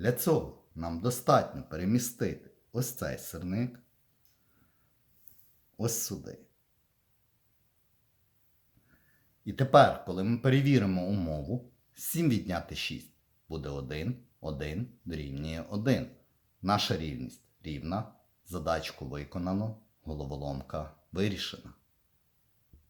Для цього нам достатньо перемістити ось цей сирник ось сюди. І тепер, коли ми перевіримо умову, 7 відняти 6 буде 1, 1 дорівнює 1. Наша рівність рівна, задачку виконано, головоломка вирішена.